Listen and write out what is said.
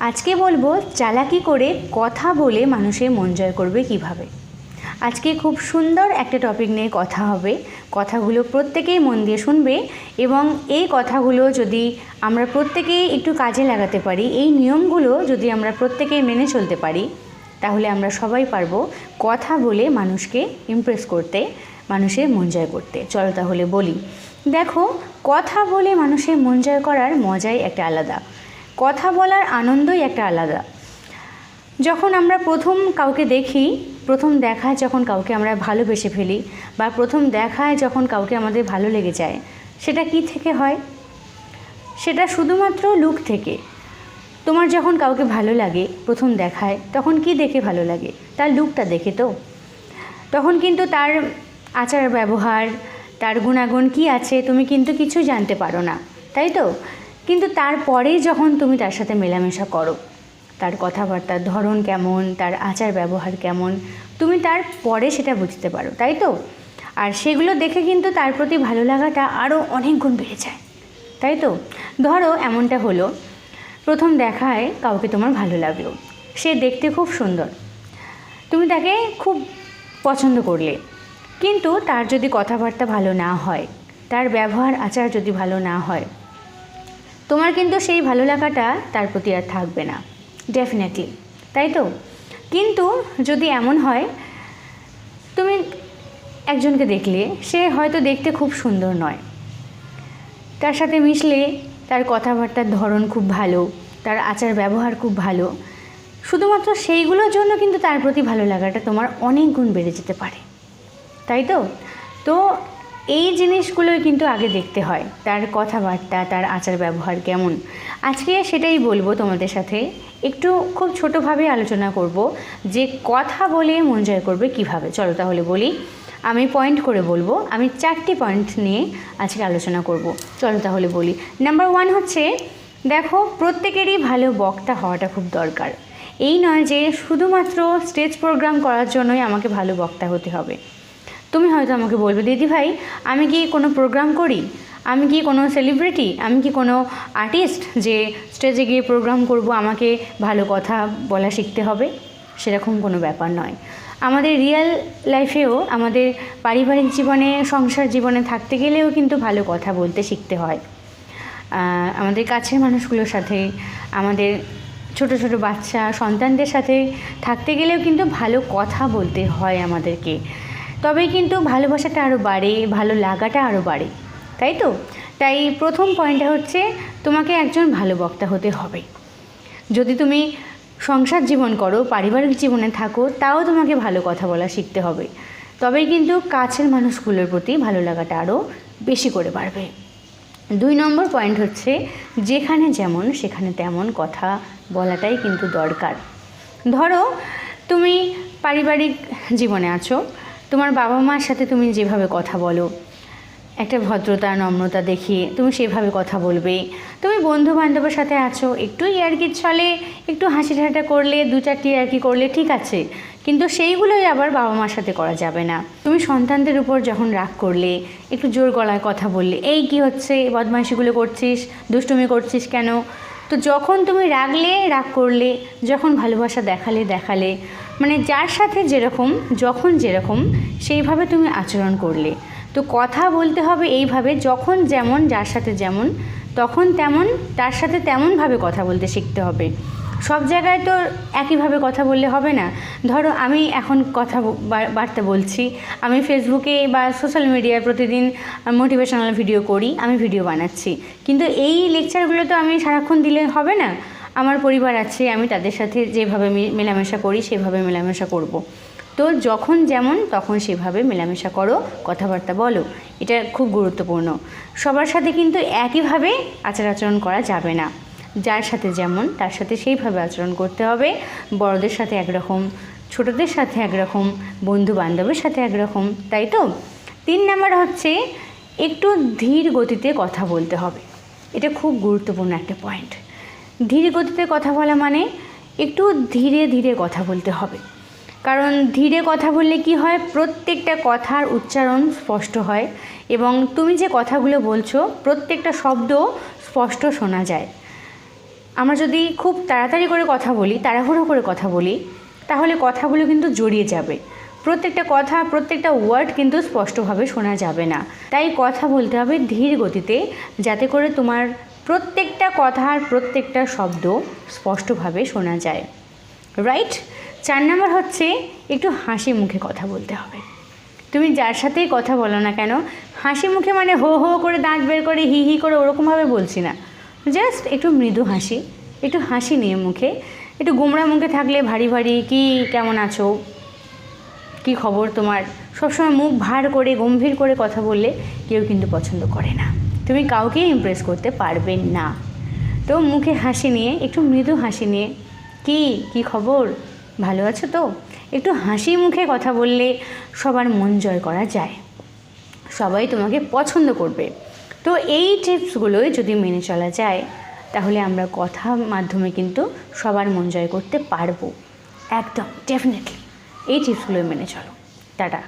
আজকে বলব চালাকি করে কথা বলে মানুষের মন জয় করবে কীভাবে? আজকে খুব সুন্দর একটা টপিক নিয়ে কথা হবে। কথাগুলো প্রত্যেকেই মন দিয়ে শুনবে এবং এই কথাগুলো যদি আমরা প্রত্যেকেই একটু কাজে লাগাতে পারি, এই নিয়মগুলো যদি আমরা প্রত্যেকেই মেনে চলতে পারি, তাহলে আমরা সবাই পারব কথা বলে মানুষকে ইমপ্রেস করতে মানুষের মন জয় করতে। চলো তাহলে বলি। দেখো, কথা বলে মানুষের মন জয় করার মজাই একটা আলাদা। কথা বলার আনন্দই একটা আলাদা। যখন আমরা প্রথম কাউকে দেখি, প্রথম দেখায় যখন কাউকে আমরা ভালোবেসে ফেলি বা প্রথম দেখায় যখন কাউকে আমাদের ভালো লেগে যায়, সেটা কি থেকে হয়? সেটা শুধুমাত্র লুক থেকে। তোমার যখন কাউকে ভালো লাগে প্রথম দেখায়, তখন কি দেখে ভালো লাগে? তার লুকটা দেখে তো। তখন কিন্তু তার আচার ব্যবহার তার গুণাগুণ কি আছে তুমি কিন্তু কিছু জানতে পারো না। তাই তো? কিন্তু তারপরেই যখন তুমি তার সাথে মেলামেশা করো, তার কথাবার্তার ধরন কেমন, তার আচার ব্যবহার কেমন, তুমি তার পরে সেটা বুঝতে পারো, তাই তো? আর সেগুলো দেখে কিন্তু তার প্রতি ভালো লাগাটা আরও অনেক গুণ বেড়ে যায়, তাই তো? ধরো এমনটা হলো, প্রথম দেখায় কাউকে তোমার ভালো লাগল, সে দেখতে খুব সুন্দর, তুমি তাকে খুব পছন্দ করলে, কিন্তু তার যদি কথাবার্তা ভালো না হয়, তার ব্যবহার, আচার যদি ভালো না হয় তোমার কিন্তু সেই ভালো লাগাটা তার প্রতি আর থাকবে না ডেফিনেটলি তাই তো? কিন্তু যদি এমন হয়, তুমি একজনকে দেখলে, সে হয়তো দেখতে খুব সুন্দর নয়। তার সাথে মিশলে, তার কথাবার্তার ধরন খুব ভালো, তার আচার ব্যবহার খুব ভালো, শুধুমাত্র সেইগুলোর জন্য কিন্তু তার প্রতি ভালো লাগাটা তোমার অনেক গুণ বেড়ে যেতে পারে, তাই তো? তো এই জিনিসগুলোই কিন্তু আগে দেখতে হয়। তার কথাবার্তা, তার আচার ব্যবহার কেমন? আজকে সেটাই বলব তোমাদের সাথে। একটু খুব ছোটোভাবে আলোচনা করব যে কথা বলে মন জয় করবে কীভাবে। চলো তাহলে বলি। আমি পয়েন্ট করে বলব। আমি চারটি পয়েন্ট নিয়ে আজকে আলোচনা করব। চলো তাহলে বলি। নাম্বার ওয়ান হচ্ছে, দেখো, প্রত্যেকেরই ভালো বক্তা হওয়াটা খুব দরকার। এই নয় যে শুধুমাত্র স্টেজ প্রোগ্রাম করার জন্যই আমাকে ভালো বক্তা হতে হবে। তুমি হয়তো আমাকে বলবে, দিদি ভাই, আমি কি কোনো প্রোগ্রাম করি? আমি কি কোনো সেলিব্রিটি আমি কি কোনো আর্টিস্ট যে স্টেজে গিয়ে প্রোগ্রাম করব, আমাকে ভালো কথা বলা শিখতে হবে? সেরকম কোনো ব্যাপার নয়। আমাদের রিয়েল লাইফেও আমাদের পারিবারিক জীবনে, সংসার জীবনে থাকতে গেলেও কিন্তু ভালো কথা বলতে শিখতে হয়। আমাদের কাছের মানুষগুলোর সাথে, আমাদের ছোট ছোট বাচ্চা সন্তানদের সাথে থাকতে গেলেও কিন্তু ভালো কথা বলতে হয় আমাদেরকে। তবেই কিন্তু ভালোবাসাটা আরও বাড়ে, ভালো লাগাটা আরও বাড়ে, তাই তো? তাই প্রথম পয়েন্টটা হচ্ছে তোমাকে একজন ভালো বক্তা হতে হবে। যদি তুমি সংসার জীবন করো, পারিবারিক জীবনে থাকো, তাও তোমাকে ভালো কথা বলা শিখতে হবে। তবেই কিন্তু কাছের মানুষগুলোর প্রতি ভালো লাগাটা আরও বেশি করে বাড়বে। দুই নম্বর পয়েন্ট হচ্ছে যেখানে যেমন, সেখানে তেমন কথা বলাটাই কিন্তু দরকার। ধরো, তুমি পারিবারিক জীবনে আছো তোমার বাবা মার সাথে তুমি যেভাবে কথা বলো, একটা ভদ্রতা নম্রতা দেখিয়ে তুমি সেভাবে কথা বলবে। তুমি বন্ধু বান্ধবের সাথে আছো একটু ইয়ার্কি চলে, একটু হাসি ঠাট্টা করলে দু চারটি ইয়ার্কি করলে ঠিক আছে। কিন্তু সেইগুলোই আবার বাবা মার সাথে করা যাবে না। তুমি সন্তানদের উপর যখন রাগ করলে, একটু জোর গলায় কথা বললে, এই কি হচ্ছে? বদমাইশিগুলো করছিস? দুষ্টুমি করছিস কেন? তো যখন তুমি রাগলে, রাগ করলে, যখন ভালোবাসা দেখালে দেখালে মানে যার সাথে যেরকম, যখন যেরকম, সেইভাবে তুমি আচরণ করলে। তো কথা বলতে হবে এইভাবে, যখন যেমন, যার সাথে যেমন, তখন তেমন, তার সাথে তেমনভাবে কথা বলতে শিখতে হবে। সব জায়গায় তো একইভাবে কথা বললে হবে না। ধরো আমি এখন কথা বার্তা বলছি, আমি ফেসবুকে বা সোশ্যাল মিডিয়ায় প্রতিদিন মোটিভেশনাল ভিডিও করি, আমি ভিডিও বানাচ্ছি। কিন্তু এই লেকচারগুলো তো আমি সারাক্ষণ দিলে হবে না। আমার পরিবার আছে, আমি তাদের সাথে যেভাবে মেলামেশা করি, সেভাবে মেলামেশা করব। তো যখন যেমন তখন সেভাবে মেলামেশা করো, কথাবার্তা বলো। এটা খুব গুরুত্বপূর্ণ। সবার সাথে কিন্তু একইভাবে আচার আচরণ করা যাবে না। যার সাথে যেমন, তার সাথে সেইভাবে আচরণ করতে হবে। বড়দের সাথে একরকম, ছোটদের সাথে একরকম বন্ধু বান্ধবের সাথে একরকম, তাই তো? তিন নাম্বার হচ্ছে, একটু ধীর গতিতে কথা বলতে হবে। এটা খুব গুরুত্বপূর্ণ একটা পয়েন্ট ধীর গতিতে কথা বলা মানে একটু ধীরে ধীরে কথা বলতে হবে। কারণ ধীরে কথা বললে কি হয়? প্রত্যেকটা কথার উচ্চারণ স্পষ্ট হয় এবং তুমি যে কথাগুলো বলছো, প্রত্যেকটা শব্দ স্পষ্ট শোনা যায়। আমরা যদি খুব তাড়াতাড়ি করে কথা বলি, তাড়াহুড়ো করে কথা বলি, তাহলে কথাগুলো কিন্তু জড়িয়ে যাবে। প্রত্যেকটা কথা, প্রত্যেকটা ওয়ার্ড কিন্তু স্পষ্টভাবে শোনা যাবে না। তাই কথা বলতে হবে ধীর গতিতে, যাতে করে তোমার প্রত্যেকটা কথার প্রত্যেকটা শব্দ স্পষ্টভাবে শোনা যায়। রাইট চার নাম্বার হচ্ছে একটু হাসি মুখে কথা বলতে হবে। তুমি যার সাথেই কথা বলো না কেন, হাসি মুখে মানে হো হো করে দাঁত বের করে হি হি করে ওরকমভাবে বলছি না। জাস্ট একটু মৃদু হাসি, একটু হাসি নিয়ে মুখে, একটু গোমড়া মুখে থাকলে ভারী ভারী, কি, কেমন আছো? কি খবর তোমার? সবসময় মুখ ভার করে, গম্ভীর করে কথা বললে কেউ কিন্তু পছন্দ করে না। তুমি কাউকেই ইমপ্রেস করতে পারবে না। তো মুখে হাসি নিয়ে, একটু মৃদু হাসি নিয়ে, কি কি খবর? ভালো আছো তো? একটু হাসি মুখে কথা বললে সবার মন জয় করা যায়। সবাই তোমাকে পছন্দ করবে। তো এই টিপসগুলোই যদি মেনে চলা যায়, তাহলে আমরা কথার মাধ্যমে কিন্তু সবার মন জয় করতে পারব। একদম ডেফিনেটলি এই টিপসগুলোই মেনে চলো। টাটা।